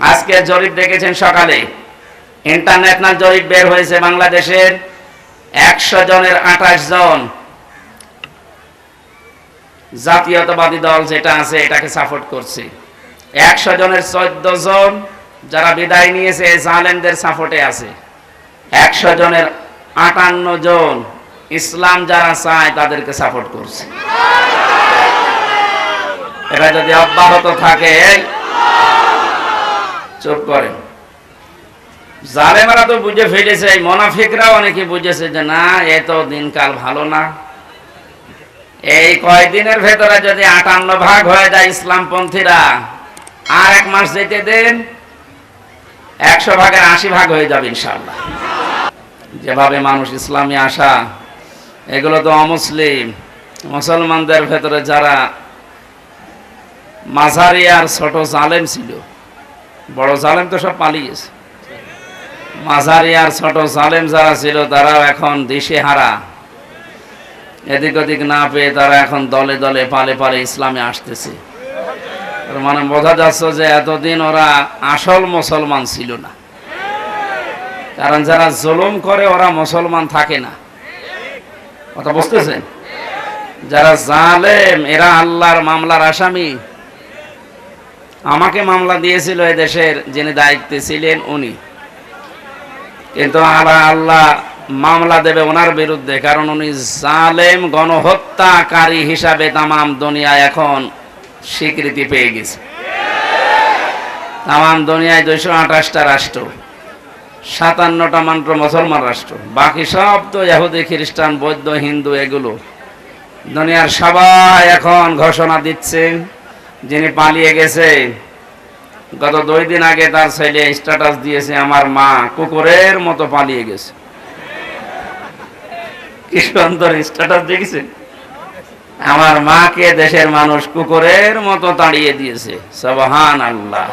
আজকে জরিপ দেখেছেন সকালে। ইন্টারন্যাশনাল জরিপ বের হয়েছে বাংলাদেশের একশো জনের আঠাশ জন। জাতীয়তাবাদী দল যেটা আছে, এটাকে সাপোর্ট করছে। একশো জনের চোদ্দ জন যারা বিদায় নিয়েছে, এই জালেমদের সাপোর্টে আছে। একশো জনের আটান্ন জন ইসলাম যারা চায়, তাদেরকে সাপোর্ট করছে। এটা যদি অব্যাহত থাকে চুপ করেন। জালেমারা তো বুঝে ফেলেছে, এই মোনাফিকরা অনেকে বুঝেছে যে না এ তো দিনকাল ভালো না। এই কয়দিনের ভেতরে যদি আটান্ন ভাগ হয়ে যায় ইসলামপন্থীরা, আর এক মাস যেতে দেন, একশো ভাগের আশি ভাগ হয়ে যাবে ইনশাল্লাহ যেভাবে মানুষ ইসলামে আসা, এগুলো তো অমুসলিম। মুসলমানদের ভেতরে যারা মাঝারি আর ছোট জালেম ছিল বড় জালেম তো সব পালিয়েছে মাঝারি আর ছোট জালেম যারা ছিল, তারাও এখন দিশে হারা। এদিক ওদিক না পেয়ে তারা এখন দলে দলে পালে পালে ইসলামে আসতেছে। মানে বোঝা যাচ্ছে যে এতদিন ওরা আসল মুসলমান ছিল না। কারণ যারা জুলুম করে, ওরা মুসলমান থাকে না। কথা বুঝতেছেন? যারা জালেম, এরা আল্লাহর মামলার আসামি। আমাকে মামলা দিয়েছিল দেশের যিনি দায়িত্বে ছিলেন উনি। কিন্তু আল্লাহ আল্লাহ মামলা দেবে ওনার বিরুদ্ধে, কারণ উনি জালেম, গণহত্যাকারী হিসাবে তামাম দুনিয়া এখন স্বীকৃতি পেয়ে গেছে। তামাম দুনিয়ায় দুইশো আঠাশটা রাষ্ট্র, সাতান্নটা মাত্র মুসলমান রাষ্ট্র, বাকি সব তো ইহুদি, খ্রিস্টান, বৌদ্ধ, হিন্দু, এগুলো। দুনিয়ার সবাই এখন ঘোষণা দিচ্ছে যিনি পালিয়ে গেছে, গত দুই দিন আগে তার ছেলে স্ট্যাটাস দিয়েছে আমার মা কুকুরের মতো পালিয়ে গেছে। কি স্ট্যাটাস দেখেছে। আমার মাকে দেশের মানুষ কুকুরের মতো তাড়িয়ে দিয়েছে। সবহান আল্লাহ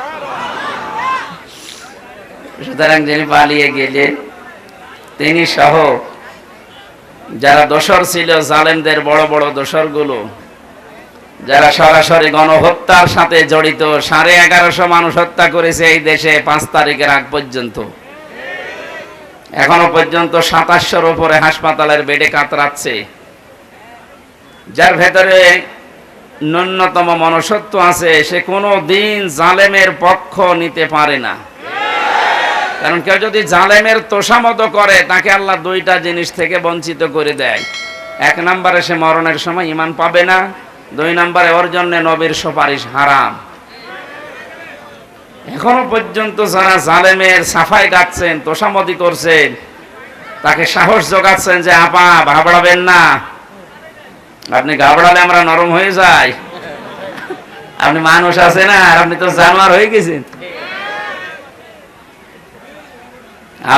সুতরাং যিনি পালিয়ে গেলে তিনি সহ যারা দোসর ছিল, জালেমদের বড় বড় দোসরগুলো যারা সরাসরি গণহত্যার সাথে জড়িত, সাড়ে এগারোশো মানুষ হত্যা করেছে এই দেশে পাঁচ তারিখের আগ পর্যন্ত। এখনও পর্যন্ত সাতাশশোর উপরে হাসপাতালের বেডে কাতরাচ্ছে। যার ভেতরে ন্যূনতম মনসত্ব আছে, সে কোনো দিন জালেমের পক্ষ নিতে পারে না। কারণ কেউ যদি জালেমের তোষামত করে, তাকে আল্লাহ দুইটা জিনিস থেকে বঞ্চিত করে দেয়। এক নম্বরে সে মরণের সময় ইমান পাবে না দুই নম্বরে, ওর জন্য নবীর সুপারিশ হারাম। এখনও পর্যন্ত যারা জালেমের সাফাই গাচ্ছেন তোষামতি করছেন, তাকে সাহস যোগাচ্ছেন যে, আপা ভাবড়াবেন না। আপনি ঘাবড়ালে আমরা নরম হয়ে যাই। আপনি মানুষ আছে না, আর আপনি তো জানোয়ার হয়ে গেছেন।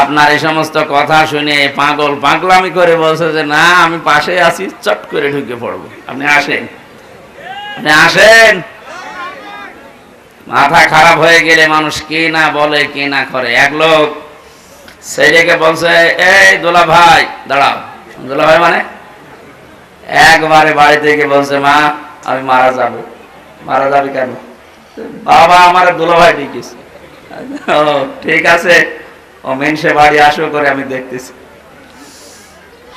আপনার এই সমস্ত কথা শুনে পাগল পাগলামি করে বলছে যে, না, আমি পাশে আছি, চট করে ঢুকে পড়ব। আপনি আসেন। আসেন। মাথা খারাপ হয়ে গেলে মানুষ কি না বলে, কি না করে। এক লোক ছেলেকে বলছে, এই দোলা ভাই, দাঁড়াও। দোলা ভাই মানে? একবারে বাড়ি থেকে বলছে, মা, আমি মারা যাব। মারা যাবে কেন? বাবা আমার দোলা ভাই ডেকেছে ও, ঠিক আছে। ও মেনসে বাড়ি আসো করে আমি দেখতেছি।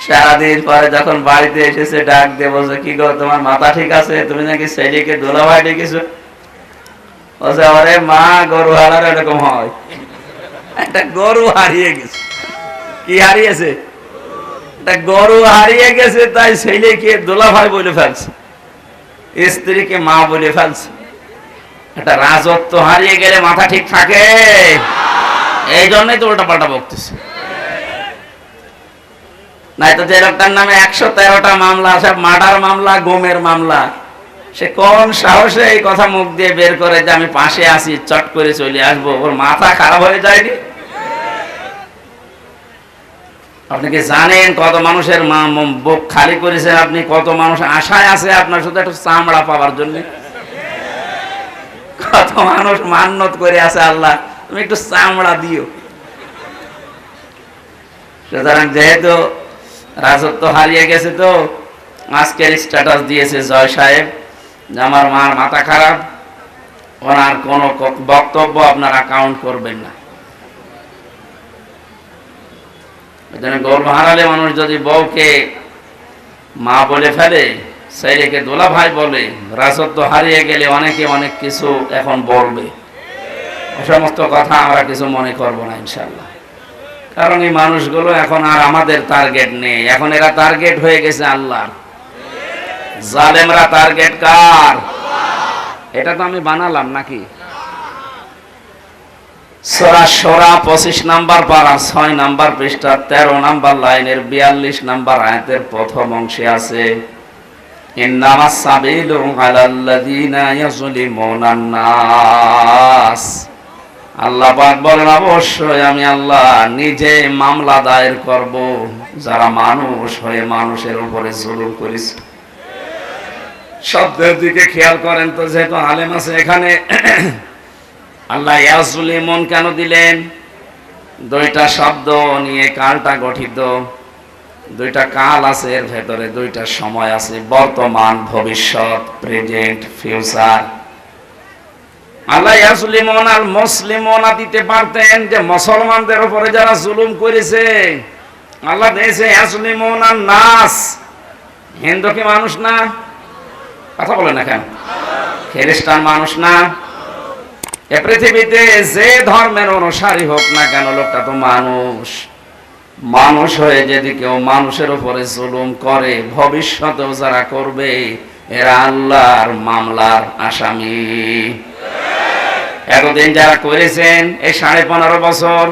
সারাদিন পরে যখন বাড়িতে এসেছে ডাক দিয়ে বলছে, কি গো, তোমার মাথা ঠিক আছে? তুমি নাকি ছেলেকে দোলা ভাই ডেকেছো? বলছে, আরে মা, গরু হারার এরকম হয়। একটা গরু হারিয়ে গেছে। কি হারিয়েছে? একটা গরু হারিয়ে গেছে, তাই ছেলেকে দোলা ভাই বলে ফেলছে। স্ত্রীকে মা বলে ফেলছে। একটা রাজত্ব হারিয়ে গেলে মাথা ঠিক থাকে। এই জন্যই তো উল্টা পাল্টা বকতেছে। নাই তো যে লোকটার নামে একশো তেরোটা মামলা সব মার্ডার মামলা, গোমের মামলা। সে কোন সাহসে এই কথা মুখ দিয়ে বের করে যে আমি পাশে আসি চট করে চলে আসব? ওর মাথা খারাপ হয়ে যায়নি? আপনি কি জানেন কত মানুষের বুক খালি করেছেন আপনি? কত মানুষ আশায় আছে আপনার শুধু একটু চামড়া পাওয়ার জন্য? কত মানুষ মান্নত করে আছে আল্লাহ, তুমি একটু চামড়া দিও। সুতরাং যেহেতু রাজত্ব হারিয়ে গেছে তো। আজকের স্ট্যাটাস দিয়েছে জয় সাহেব। যে আমার মার মাথা খারাপ। ওনার কোনো বক্তব্য আপনারা কাউন্ট করবেন না। জন্য গর্ব হারালে মানুষ যদি বউকে মা বলে ফেলে, ছেলেকে দোলা ভাই বলে, রাজত্ব হারিয়ে গেলে অনেকে অনেক কিছু এখন বলবে। সমস্ত কথা আমরা কিছু মনে করব না ইনশাল্লাহ কারণ এই মানুষগুলো এখন আর আমাদের টার্গেট নেই। এখন এরা টার্গেট হয়ে গেছে আল্লাহর জালেমরা টার্গেট কার? এটা তো আমি বানালাম নাকি? নাম্বার পৃষ্ঠা, তেরো নাম্বার লাইনের বিয়াল্লিশ নাম্বার প্রথম অংশে আছে আল্লাহ পাক বলেন, অবশ্যই আমি আল্লাহ নিজে মামলা দায়ের করব। যারা মানুষ হয়ে মানুষের উপরে জুলুম করেছে। শব্দের দিকে খেয়াল করেন তো, যেহেতু আলেম আছে এখানে। আল্লাহ ইয়াজুলিমন কেন দিলেন? দুইটা শব্দ নিয়ে কালটা গঠিত। দুইটা কাল আছে এর ভেতরে, দুইটা সময় আছে। বর্তমান, ভবিষ্যৎ, প্রেজেন্ট, ফিউচার। আল্লাহ ইয়াজুলিমন আর মুসলিমনা দিতে পারতেন যে মুসলমানদের উপরে যারা জুলুম করেছে। আল্লাহ দিয়েছে ইয়াজুলিমন আর নাস। হিন্দু কি মানুষ না? কথা বলে না কেন? খ্রিস্টান মানুষ না? এ পৃথিবীতে যে ধর্মের অনুসারী হোক না কেন, লোকটা তো মানুষ। মানুষ হয়ে যদি কেউ মানুষের উপরে জুলুম করে, ভবিষ্যতেও যারা করবে, এরা আল্লাহর মামলার আসামি। এতদিন যারা করেছেন, এই সাড়ে পনেরো বছর,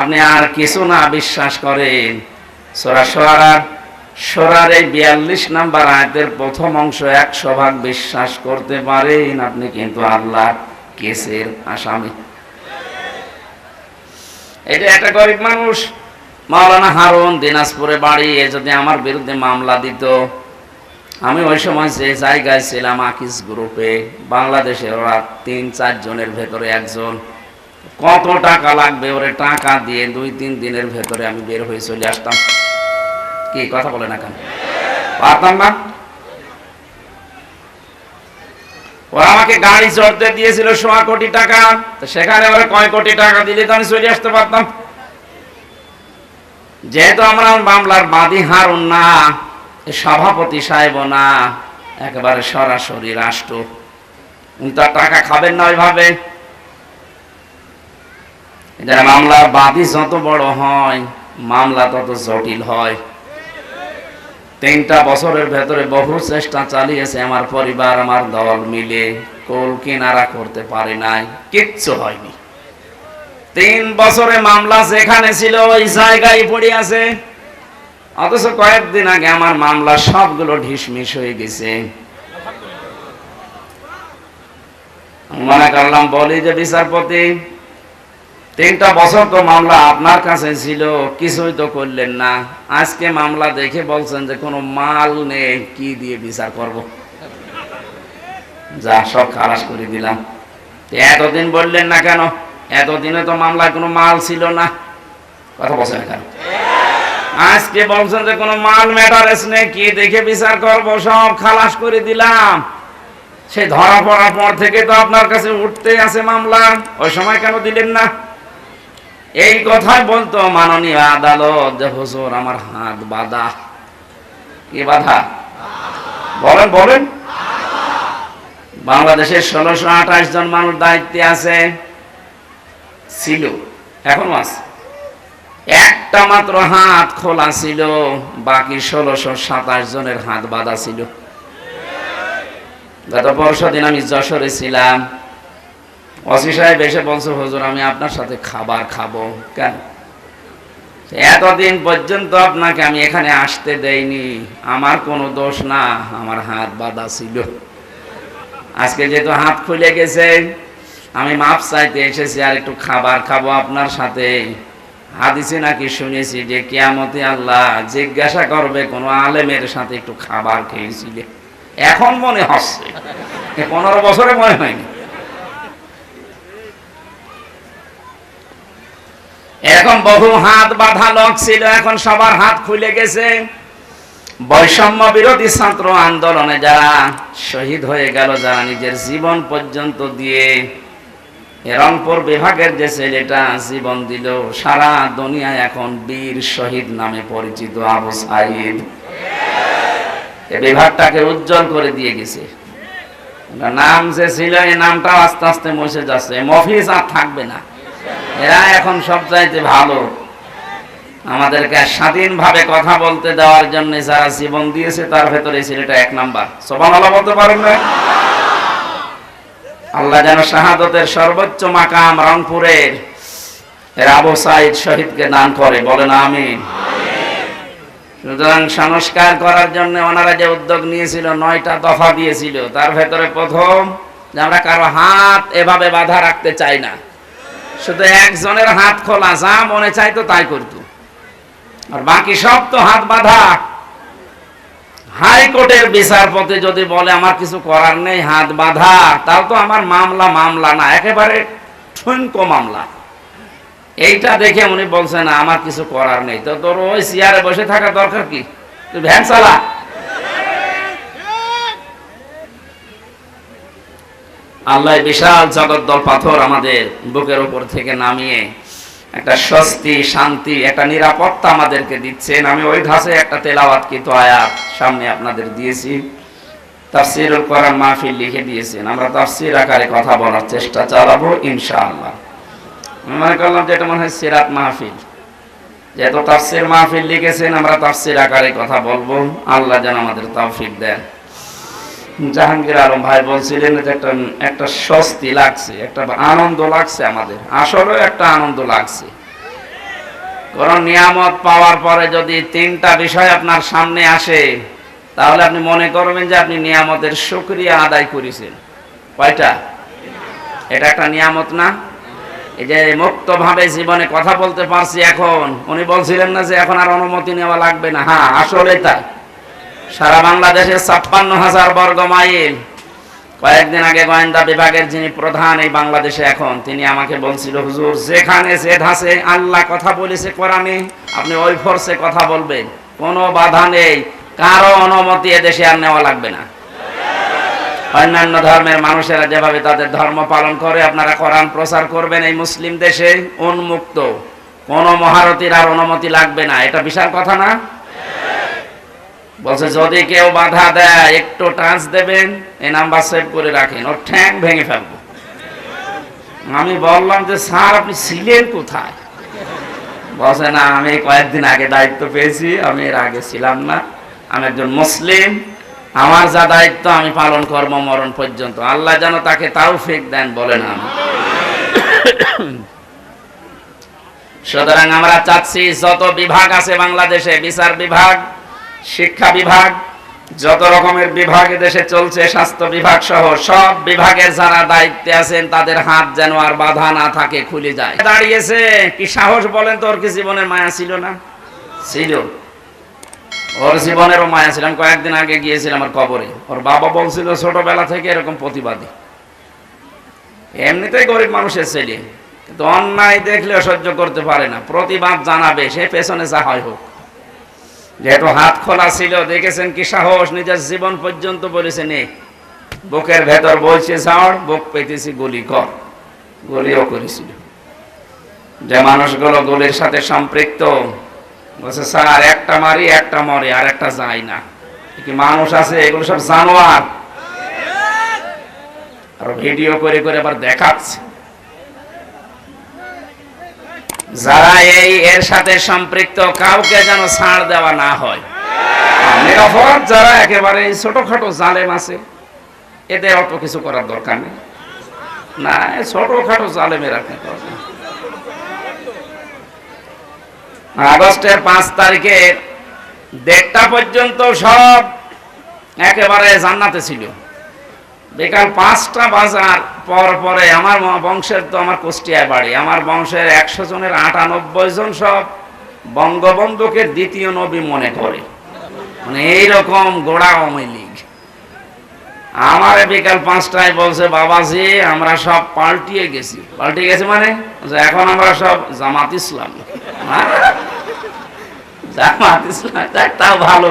আপনি আর কিছু না বিশ্বাস করেন। সোরা সোয়ারার সোরার এই বিয়াল্লিশ নাম্বার আয়াতের প্রথম অংশ একশো ভাগ বিশ্বাস করতে পারেন, আপনি কিন্তু আল্লাহ কেসের আসামি। এটা একটা গরিব মানুষ, মাওলানা হারুন দিনাজপুরে বাড়ি, এ যদি আমার বিরুদ্ধে মামলা দিত আমি ওই সময় যে জায়গায় ছিলাম আকিস গ্রুপে, বাংলাদেশের ওরা তিন, চার জনের ভেতরে একজন। কত টাকা লাগবে ওরে টাকা দিয়ে দুই, তিন দিনের ভেতরে আমি বের হয়ে চলে আসতাম। কি কথা বলে না কেন? পারতাম না? ওরা আমাকে গাড়ি চড়তে দিয়েছিল সোয়া কোটি টাকা। তো সেখানে ওরা কয় কোটি টাকা দিলে তো আমি চলে আসতে পারতাম। যেহেতু আমরা মামলার বাদী হারুন না সভাপতি সাহেব না, একেবারে সরাসরি রাষ্ট্র। উনি তো টাকা খাবেন না ওইভাবে। যারা মামলার বাদী যত বড় হয়, মামলা তত জটিল হয়। তিনটা বছরের ভেতরে বহু চেষ্টা চালিয়েছে আমার পরিবার, আমার দল মিলে। কোল কিনারা করতে পারে নাই, কিচ্ছু হয়নি। তিন বছরে মামলা যেখানে ছিল, ওই জায়গায় পড়ে আছে। অথচ কয়েকদিন আগে আমার মামলা সবগুলো ঢিসমিস হয়ে গেছে। মনে করলাম, বলি যে বিচারপতি, তিনটা বছর তো মামলা আপনার কাছে ছিল, কিছুই তো করলেন না। আজকে মামলা দেখে বলছেন যে কোনো মাল নেই, কি দিয়ে বিচার করব? যা, সব খালাস করে দিলাম। এতদিন বললেন না কেন? এতদিনে তো মামলায় কোনো মাল ছিল না। কথা বলছেন কেন? আজকে বলছেন যে কোনো মাল ম্যাটারেস নেই কি দেখে বিচার করব? সব খালাস করে দিলাম। সে ধরা পড়ার পর থেকে তো আপনার কাছে উঠতে আছে মামলা। ওই সময় কেন দিলেন না? এই কথাই বলতো মাননীয় আদালত যে, হুজুর, আমার হাত বাঁধা। কি বাধা? বলেন বলেন। বাংলাদেশের ষোলোশো আঠাশ জন মানুষ দায়িত্বে আছে। ছিল, এখনও আছে। একটা মাত্র হাত খোলা ছিল, বাকি ষোলোশো সাতাশ জনের হাত বাঁধা ছিল। গত পরশু দিন আমি যশোরে ছিলাম। অসি সাহেব এসে বলছে, হুজুর, আমি আপনার সাথে খাবার খাব। কেন? এতদিন পর্যন্ত আপনাকে আমি এখানে আসতে দেইনি। আমার কোনো দোষ না, আমার হাত বাঁধা ছিল। আজকে যেহেতু হাত খুলে গেছে, আমি মাপ চাইতে এসেছি আর একটু খাবার খাব আপনার সাথে। হাদিসে নাকি শুনেছি যে কিয়ামতে আল্লাহ জিজ্ঞাসা করবে কোনো আলেমের সাথে একটু খাবার খেয়েছিলে। এখন মনে হচ্ছে। পনেরো বছরে মনে হয়নি। এখন বহু হাত বাঁধা লোক ছিল, এখন সবার হাত খুলে গেছে। বৈষম্য বিরোধী ছাত্র আন্দোলনে যারা শহীদ হয়ে গেল, যারা নিজের জীবন পর্যন্ত দিয়ে রংপুর বিভাগের যে ছেলেটা জীবন দিল, সারা দুনিয়ায় এখন বীর শহীদ নামে পরিচিত আবু সাইদ। এ বিভাগটাকে উজ্জ্বল করে দিয়ে গেছে। নাম যে ছিল এই নামটাও আস্তে আস্তে মুছে যাচ্ছে। মফিজ আর থাকবে না। এরা এখন সব চাইতে ভালো। আমাদেরকে স্বাধীনভাবে কথা বলতে দেওয়ার জন্য যারা জীবন দিয়েছে, তার ভেতরে ছেলেটা এক নাম্বার। সোবান বলতে পারেন না? আল্লাহ যেন শাহাদতের সর্বোচ্চ মাকাম রংপুরের আবু সাইদ শহীদকে দান করে। বলেন আমি সুতরাং সংস্কার করার জন্য ওনারা যে উদ্যোগ নিয়েছিল, নয়টা দফা দিয়েছিল, তার ভেতরে প্রথম যে আমরা কারও হাত এভাবে বাধা রাখতে চাই না। শুধু একজনের হাত খোলা, যা মনে চাইতো তাই করতো। আর বাকি সব তো হাত বাঁধা। হাইকোর্টের বিচারপতি যদি বলে, আমার কিছু করার নেই, হাত বাঁধা। তাও তো আমার মামলা মামলা না, একেবারে ঠুনকো মামলা। এইটা দেখে উনি বলছেন, আমার কিছু করার নেই। তো তোর ওই চেয়ারে বসে থাকা দরকার কি? তুই ভ্যান চালা। আল্লাহ বিশাল জগদ্দল পাথর আমাদের বুকের উপর থেকে নামিয়ে একটা স্বস্তি শান্তি একটা নিরাপত্তা আমাদেরকে দিচ্ছেন। আমি ওই ধাসে একটা তেলাওয়াত কিত আয়াত সামনে আপনাদের দিয়েছি। তাফসিরুল কোরআন মাহফিল লিখে দিয়েছেন। আমরা তাফসির আকারে কথা বলার চেষ্টা চালাবো ইনশাআল্লাহ। আমি মনে করলাম যে এটা মনে হয় সিরাত মাহফিল। যেহেতু তাফসির মাহফিল লিখেছেন আমরা তাফসির আকারে কথা বলব। আল্লাহ যেন আমাদের তৌফিক দেন। জাহাঙ্গীর আলম ভাই বলছিলেন যে একটা একটা স্বস্তি লাগছে, একটা আনন্দ লাগছে আমাদের। আসলে একটা আনন্দ লাগছে। কোন নিয়ামত পাওয়ার পরে যদি তিনটা বিষয় আপনার সামনে আসে, তাহলে আপনি মনে করবেন যে আপনি নিয়ামতের শুকরিয়া আদায় করেছেন। কয়টা? এটা একটা নিয়ামত না? এই যে মুক্তভাবে জীবনে কথা বলতে পারছি এখন, উনি বলছিলেন না যে এখন আর অনুমতি নেওয়া লাগবে না। হ্যাঁ আসলে তাই। সারা বাংলাদেশে ছাপ্পান্ন হাজার বর্গ মাইল। কয়েকদিন আগে গোয়েন্দা বিভাগের যিনি প্রধান এই বাংলাদেশে এখন, তিনি আমাকে বলছিল, হুজুর, যেখানে যে ধাসে আল্লাহ কথা বলেছে কোরআনে, আপনি ওই ফোর্সে কথা বলবেন। কোনো বাধা নেই, কারও অনুমতি এদেশে আর নেওয়া লাগবে না। অন্যান্য ধর্মের মানুষেরা যেভাবে তাদের ধর্ম পালন করে, আপনারা কোরআন প্রচার করবেন এই মুসলিম দেশে, উন্মুক্ত। কোন মহারতির আর অনুমতি লাগবে না, এটা বিশাল কথা না? বলছে, যদি কেউ বাধা দেয়, একটু টাচ দেবেন এই নাম্বার সেভ করে রাখেন, ওর ঠ্যাং ভেঙে ফেলব। আমি বললাম যে, স্যার, আপনি ছিলেন কোথায়? বলছে, না, আমি কয়েকদিন আগে দায়িত্ব পেয়েছি, আমি এর আগে ছিলাম না। আমি একজন মুসলিম, আমার যা দায়িত্ব, আমি পালন করব মরণ পর্যন্ত। আল্লাহ যেন তাকে তাও ফেক দেন বলেন না সুতরাং আমরা চাচ্ছি, যত বিভাগ আছে বাংলাদেশে, বিচার বিভাগ শিক্ষা বিভাগ, যত রকমের বিভাগ দেশে চলছে, স্বাস্থ্য বিভাগ সহ সব বিভাগের যারা দায়িত্বে আছেন, তাদের হাত যেন আর বাধা না থাকে, খুলে যায়। দাঁড়িয়েছে, কি সাহস বলেন তোর কি জীবনের মায়া ছিল না? ছিল। ওর জীবনেরও মায়া ছিল। আমি কয়েকদিন আগে গিয়েছিলাম আমার কবরে। ওর বাবা বলছিল, ছোটবেলা থেকে এরকম প্রতিবাদী। এমনিতেই গরিব মানুষের ছেলে। কিন্তু অন্যায় দেখলে সহ্য করতে পারে না। প্রতিবাদ জানাবে, সে পেছনে যা হয় হোক। যেহেতু হাত খোলা ছিল দেখেছেন কি সাহস? নিজের জীবন পর্যন্ত বলেছে, নে, বুকের ভেতর বলছে ঝাড় বুক পেতেছি, গুলি কর। গুলিও করেছিল। যে মানুষগুলো গুলির সাথে সম্পৃক্ত, বলছে, স্যার, একটা মারি, একটা মরে, আর একটা যায় না। কি মানুষ আছে? এগুলো সব জানোয়ার। আর ভিডিও করে করে আবার দেখাচ্ছে। যারা এই এর সাথে সম্পৃক্ত, কাউকে যেন ছাড় দেওয়া না হয়। যারা একেবারে ছোটখাটো জালেম আছে, এদের অত কিছু করার দরকার নেই। না ছোটখাটো জালেমেরা করবে? আগস্টের পাঁচ তারিখে দেড়টা পর্যন্ত সব একেবারে জান্নাতে ছিল। বিকাল পাঁচটা বাজার পর পরে আমার বংশের তো আমার কুষ্টিয়ায় বাড়ি। আমার বংশের একশো জনের আটানব্বই জন সব বঙ্গবন্ধুকে দ্বিতীয় নবী মনে করে। মানে এইরকম গোড়া আওয়ামী লীগ। আমার বিকাল পাঁচটায় বলছে, বাবাজি, আমরা সব পাল্টিয়ে গেছি। পাল্টিয়ে গেছি মানে? এখন আমরা সব জামাত ইসলাম। হ্যাঁ? জামাত ইসলাম তাও ভালো।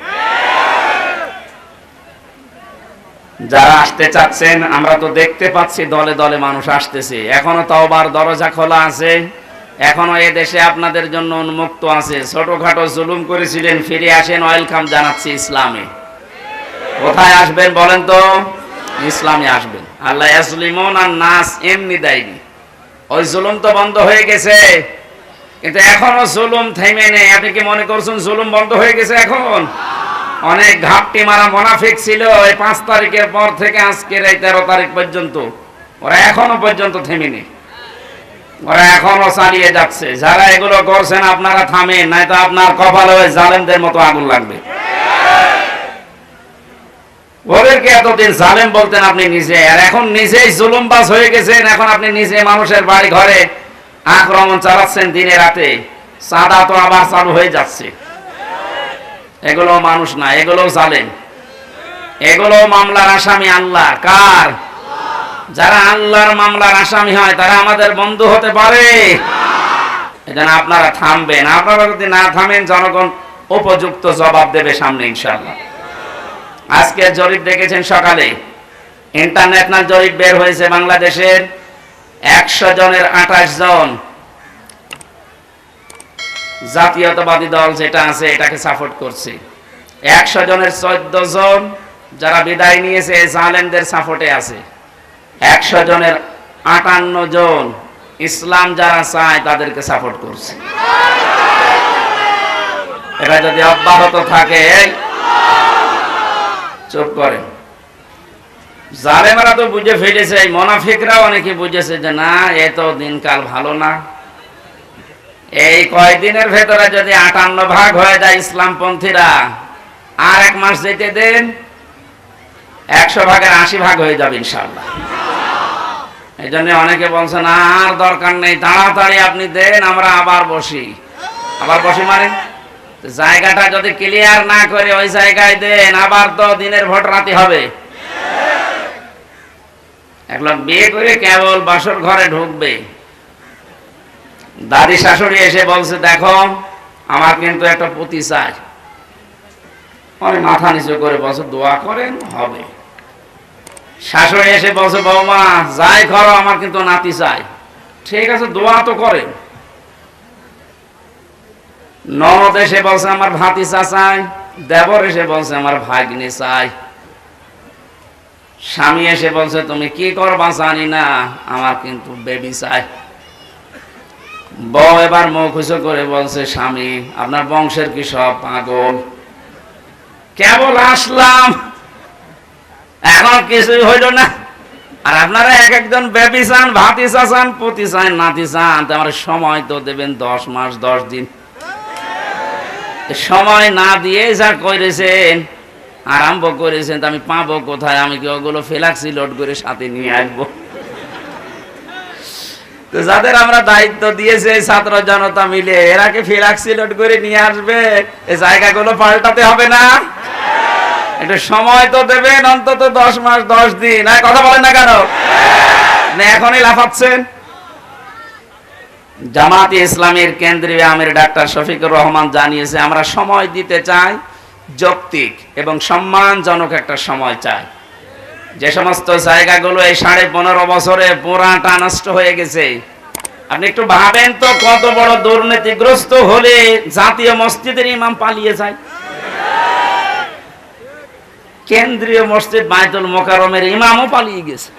যারা আসতে চাচ্ছেন, আমরা তো দেখতে পাচ্ছি দলে দলে মানুষ আসতেছে। এখনও তওবার দরজা খোলা আছে। এখনও এ দেশে আপনাদের জন্য উন্মুক্ত আছে। ছোটখাটো জুলুম করেছিলেন, ফিরে আসেন। ওয়েলকাম জানাচ্ছি ইসলামে। কোথায় আসবেন বলেন তো? ইসলামে আসবেন। আল্লাহ ইয়াসলিমুন আর নাস এমনি দেয়নি। ওই জুলুম তো বন্ধ হয়ে গেছে। কিন্তু এখনও জুলুম থেমে নেই। আপনি কি মনে করছেন জুলুম বন্ধ হয়ে গেছে এখন? অনেক ঘাপটি মারা মোনাফিক ছিল। এই পাঁচ তারিখের পর থেকে আজকের এই তেরো তারিখ পর্যন্ত ওরা এখনও পর্যন্ত থেমেনি। ওরা এখনও চালিয়ে যাচ্ছে। যারা এগুলো করছেন আপনারা থামেন নাই তো আপনার কপালে ওই জালেমদের মতো আগুন লাগবে। ওদেরকে এতদিন জালেম বলতেন আপনি নিজে। আর এখন নিজেই জুলুমবাজ হয়ে গেছেন। এখন আপনি নিজে মানুষের বাড়ি ঘরে আক্রমণ চালাচ্ছেন দিনে রাতে। সাদা তো আবার চালু হয়ে যাচ্ছে। এগুলো মানুষ না, এগুলো জালেম। এগুলো মামলার আসামি আল্লাহ। কার? যারা আল্লাহর মামলার আসামি হয়, তারা আমাদের বন্ধু হতে পারে। এজন্য আপনারা থামবেন। আপনারা যদি না থামেন, জনগণ উপযুক্ত জবাব দেবে সামনে ইনশাল্লাহ আজকে জরিপ দেখেছেন সকালে। ইন্টারন্যাশনাল জরিপ বের হয়েছে বাংলাদেশের একশো জনের আঠাশ জন। জাতীয়তাবাদী দল যেটা আছে, এটাকে সাপোর্ট করছে। একশো জনের চোদ্দ জন যারা বিদায় নিয়েছে জালেমদের সাপোর্টে আছে। একশো জনের আটান্ন জন ইসলাম যারা চায়, তাদেরকে সাপোর্ট করছে। এটা যদি অব্যাহত থাকে, চুপ করেন। জালেমারা তো বুঝে ফেলেছে, এই মোনাফিকরা অনেকে বুঝেছে যে না, এ তো দিনকাল ভালো না। এই কয়দিনের ভেতরে যদি আটান্ন ভাগ হয়ে যায় ইসলামপন্থীরা, আর এক মাস যেতে দেন, একশো ভাগের আশি ভাগ হয়ে যাবে ইনশাল্লাহ এই জন্য অনেকে বলছেন, আর দরকার নেই, তাড়াতাড়ি আপনি দেন, আমরা আবার বসি। আবার বসি মানে? জায়গাটা যদি ক্লিয়ার না করে ওই জায়গায় দেন, আবার তো দিনের ভোট রাতে হবে। এক লোক বিয়ে করে কেবল বাসর ঘরে ঢুকবে। দাদি শাশুড়ি এসে বলছে, দেখো, আমার কিন্তু একটা পুঁতি চাই। অনেক মাথা নিচু করে বলছে, দোয়া করেন, হবে। শাশুড়ি এসে বলছে, বৌমা, যাই করো, আমার কিন্তু নাতি চাই। ঠিক আছে, দোয়া তো করেন। ননদ এসে বলছে, আমার ভাতিসা চাই দেবর এসে বলছে, আমার ভাগ্নি চাই। স্বামী এসে বলছে, তুমি কি করবা জানি না, আমার কিন্তু বেবি চাই। বউ এবার মুখ উঁচু করে বলছে, স্বামী, আপনার বংশের কি সব পাগল? কেবল আসলাম। এখন কিছুই হইল না। আর আপনারা এক একজন বেবি চান ভাতি চান পতি চান নাতি চান তো আমার সময় তো দেবেন দশ মাস, দশ দিন। সময় না দিয়ে যা করেছেন, আরম্ভ করেছেন আমি পাবো কোথায়? আমি কি ওগুলো ফেলাক্সি লোড করে সাথে নিয়ে আসব? তো যাদের আমরা দায়িত্ব দিয়েছে ছাত্র জনতা মিলে, এরা কি ফিলাক্সি লোড করে নিয়ে আসবে? এই জায়গাগুলো পাল্টাতে হবে না? একটু সময় তো দেবেন, অন্তত দশ মাস, দশ দিন। আর কথা বলেন না কেন? এখনই লাফাচ্ছেন। জামাত ইসলামের কেন্দ্রীয় আমির ডাক্তার শফিকুর রহমান জানিয়েছে, আমরা সময় দিতে চাই যৌক্তিক এবং সম্মানজনক একটা সময় চাই। যে সমস্ত জায়গাগুলো এই সাড়ে পনেরো বছরে পুরাটা নষ্ট হয়ে গেছে। আপনি একটু ভাবেন তো, কত বড় দুর্নীতিগ্রস্ত হলে জাতীয় মসজিদের ইমাম পালিয়ে যায়। কেন্দ্রীয় মসজিদ বায়তুল মোকারমের ইমামও পালিয়ে গেছে।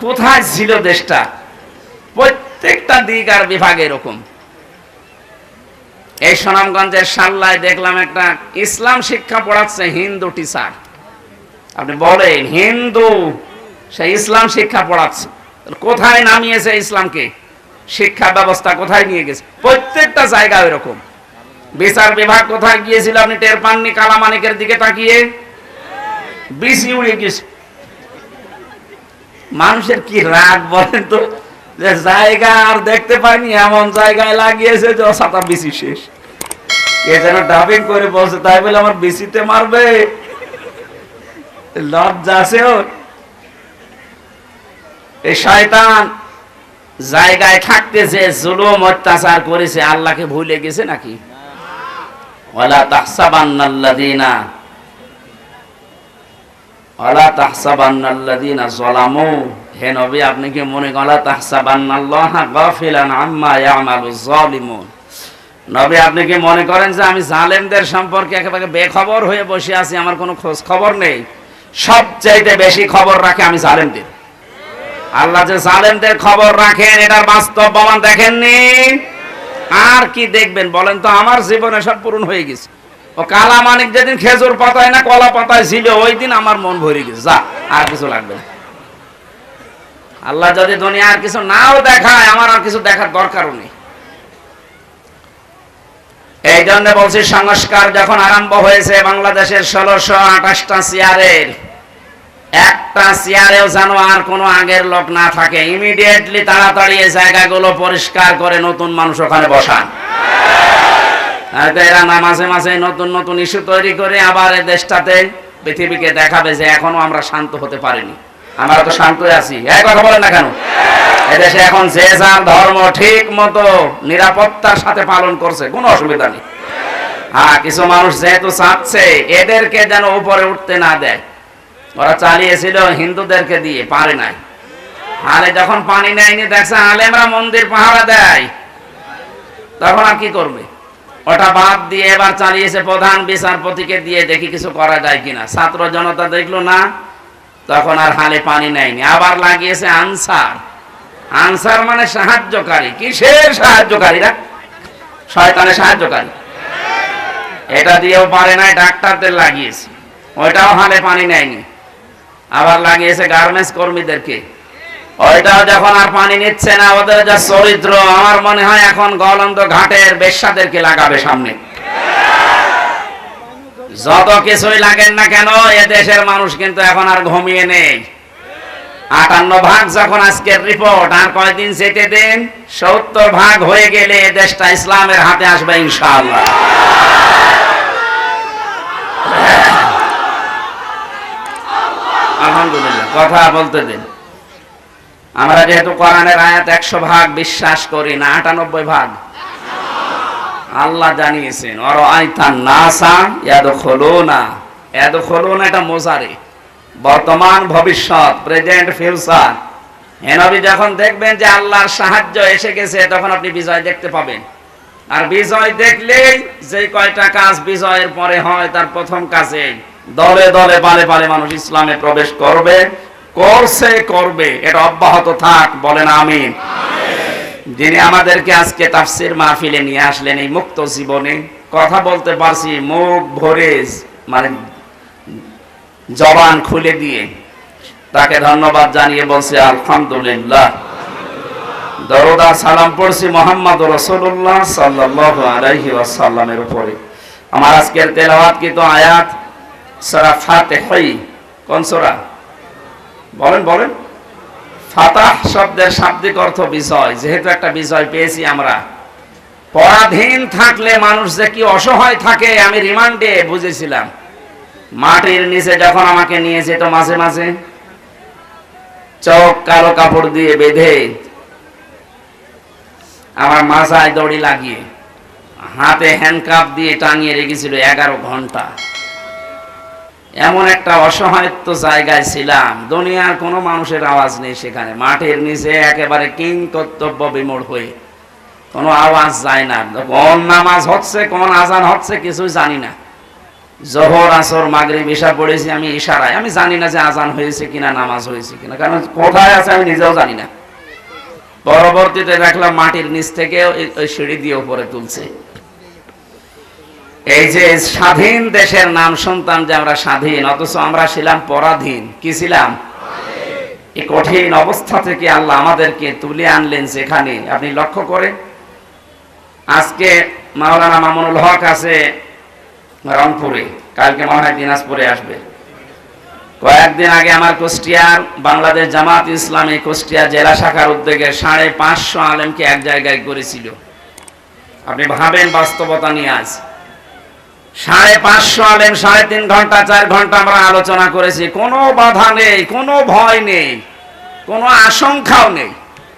কোথায় ছিল দেশটা? প্রত্যেকটা দিক আর বিভাগ এরকম। এই সুনামগঞ্জের সাল্লায় দেখলাম একটা ইসলাম শিক্ষা পড়াচ্ছে হিন্দু টিচার আপনি বলেন, হিন্দু, সে ইসলাম শিক্ষা পড়াচ্ছে। কোথায় নামিয়েছে ইসলামকে? শিক্ষা ব্যবস্থা কোথায় নিয়ে গেছে? প্রত্যেকটা জায়গা এরকম বিচার বিভাগ কোথায় গিয়েছিল আপনি টের পাননি কালামানিকের দিকে তাকিয়ে? বিসি উড়ে গেছে। মানুষের কি রাগ বলেন তো? যে জায়গা আর দেখতে পাইনি, এমন জায়গায় লাগিয়েছে যে ছাতা বিসি শেষ। কে যেন ডাবিং করে বলছে, তাই বলে আমার বিসিতে মারবে? লজ্জা আছে ওর। শয়তান জায়গায় থাকতে যে জুলুম অত্যাচার করেছে, আল্লাহকে ভুলে গেছে নাকি? ওয়ালা ওয়ালা হে নবী, আপনি কি মনে করা তাহসাবান্নাল্লাহা গাফিলান আম্মা জালিমুন নবী, আপনি কি মনে করেন যে আমি জালেমদের সম্পর্কে একেবারে বেখবর হয়ে বসে আছি, আমার কোনো খোঁজ খবর নেই? সবচাইতে বেশি খবর রাখে আমি জালেমদের। আল্লাহ যে জালেমদের খবর রাখেন, এটার বাস্তব প্রমাণ দেখেননি? আর কি দেখবেন বলেন তো? আমার জীবনে সব পূরণ হয়ে গেছে। ও কালা মানিক যেদিন খেজুর পাতায় না কলা পাতায় ছিল, ওই দিন আমার মন ভরে গেছে। যা, আর কিছু লাগবে না। আল্লাহ যদি দুনিয়া আর কিছু নাও দেখায়, আমার আর কিছু দেখার দরকারও নেই। এই জন্য বলছি, সংস্কার যখন আরম্ভ হয়েছে বাংলাদেশের ষোলোশো আঠাশটা চেয়ারের একটা চেয়ারেও যেন আর কোনো আগের লোক না থাকে। ইমিডিয়েটলি তাড়াতাড়ি এই জায়গাগুলো পরিষ্কার করে নতুন মানুষ ওখানে বসান। হয়তো এরা না মাঝে মাঝে নতুন নতুন ইস্যু তৈরি করে আবার দেশটাতে পৃথিবীকে দেখাবে যে এখনও আমরা শান্ত হতে পারিনি। আমরা তো শান্ত আছি। এই কথা বলেন না কেন? এদেশে এখন যে যার ধর্ম ঠিক মতো নিরাপত্তার সাথে পালন করছে, কোনো অসুবিধা নেই। হ্যাঁ কিছু মানুষ যেহেতু চাচ্ছে, এদেরকে যেন উপরে উঠতে না দেয়। ওরা চালিয়েছিল হিন্দুদেরকে দিয়ে, পারে নাই। আরে যখন পানি নেয়নি, দেখছে আলেমরা মন্দির পাহারা দেয়। তখন আর কি করবে? ওটা বাদ দিয়ে এবার চালিয়েছে প্রধান বিচারপতিকে দিয়ে দেখি কিছু করা যায় কিনা। ছাত্র জনতা দেখল না, তখন আর হালে পানি নেয়নি। আবার লাগিয়েছে আনসার। আনসার মানে সাহায্যকারী। কিসের সাহায্যকারীরা শয়তানের সাহায্যকারী। এটা দিয়েও পারে নাই, ডাক্তারদের লাগিয়েছে। ওইটাও হালে পানি নেয়নি। আবার লাগিয়েছে গার্মেন্টস কর্মীদেরকে। ওইটাও যখন আর পানি নিচ্ছে না, ওদের যা চরিত্র, আমার মনে হয় এখন গলন্দ ঘাটের বেশ্যাদেরকে লাগাবে সামনে। যত কিছুই লাগেন না কেন, এ দেশের মানুষ কিন্তু এখন আর ঘুমিয়ে নেই। আটান্ন ভাগ যখন আজকের রিপোর্ট আর কয়দিন যেতে দেন, সত্তর ভাগ হয়ে গেলে এ দেশটা ইসলামের হাতে আসবে ইনশাআল্লাহ আলহামদুলিল্লাহ কথা বলতে দিন। আমরা যেহেতু কোরআনের আয়াত একশো ভাগ বিশ্বাস করি না, আটানব্বই ভাগ। আল্লাহ জানিয়েছেন অর আইতান নাসা ইয়াদ খোলো না এদ খোলো না এটা মোজারে। বর্তমান, ভবিষ্যৎ, প্রেজেন্ট, ফিউচার। হেনবি যখন দেখবেন যে আল্লাহর সাহায্য এসে গেছে, তখন আপনি বিজয় দেখতে পাবেন। আর বিজয় দেখলেই যে কয়টা কাজ বিজয়ের পরে হয়, তার প্রথম কাজে দলে দলে পালে পালে মানুষ ইসলামে প্রবেশ করবে। করছে, করবে। এটা অব্যাহত থাক, বলেন আমি যিনি আমাদেরকে আজকে তাফসির মাহফিলে নিয়ে আসলেন এই মুক্ত জীবনে, কথা বলতে পারছি মুখ ভরে মানে জবান খুলে দিয়ে। তাকে ধন্যবাদ জানিয়ে বলছে, আলহামদুলিল্লাহ। দরদা সালাম পড়ছি মোহাম্মদ রসুল্লাহ সাল্লাহ আলাইহি ওয়াসাল্লামের উপরে। আমার আজকের তেলাওয়াত কিন্তু আয়াত? সরা ফাতে কোন সরা? বলেন বলেন। ফাতাহ শব্দের শাব্দিক অর্থ বিজয়। যেহেতু একটা বিজয় পেয়েছি আমরা। পরাধীন থাকলে মানুষ যে কি অসহায় থাকে, আমি রিমান্ডে বুঝেছিলাম। মাটির নিচে যখন আমাকে নিয়ে যেত মাঝে মাঝে, চোখ কালো কাপড় দিয়ে বেঁধে আমার মাথায় দড়ি লাগিয়ে, হাতে হ্যান্ডকাপ দিয়ে টাঙিয়ে রেখেছিল এগারো ঘণ্টা। এমন একটা অসহায়ত্ব জায়গায় ছিলাম। দুনিয়ার কোনো মানুষের আওয়াজ নেই সেখানে। মাঠের নিচে একেবারে কিং কর্তব্য বিমূঢ় হয়ে। কোনো আওয়াজ যায় না। কোন নামাজ হচ্ছে, কোন আজান হচ্ছে, কিছুই জানি না। জহর, আসর মাগরি বিশা পড়েছি আমি ইশারায়। আমি জানি না যে আজান হয়েছে কিনা, নামাজ হয়েছে কিনা। কারণ কোথায় আছে আমি নিজেও জানি না। পরবর্তীতে দেখলাম মাটির নিচ থেকে ওই সিঁড়ি দিয়ে উপরে তুলছে। এই যে স্বাধীন দেশের নাম শুনতাম যে আমরা স্বাধীন, অথচ আমরা ছিলাম পরাধীন। কি ছিলাম? এই কঠিন অবস্থা থেকে আল্লাহ আমাদেরকে তুলে আনলেন সেখানে আপনি লক্ষ্য করেন, আজকে মাওলানা মামুনুল হক আছে রংপুরে, কালকে মনে হয় দিনাজপুরে আসবে। কয়েকদিন আগে আমার কুষ্টিয়ার বাংলাদেশ জামাত ইসলামী কুষ্টিয়া জেলা শাখার উদ্যোগে সাড়ে পাঁচশো আলেমকে এক জায়গায় করেছিল। আপনি ভাবেন বাস্তবতা নিয়ে আজ। সাড়ে পাঁচশো আলেম, সাড়ে তিন ঘণ্টা, চার ঘণ্টা আমরা আলোচনা করেছি। কোনো বাধা নেই, কোনো ভয় নেই, কোনো আশঙ্কাও নেই।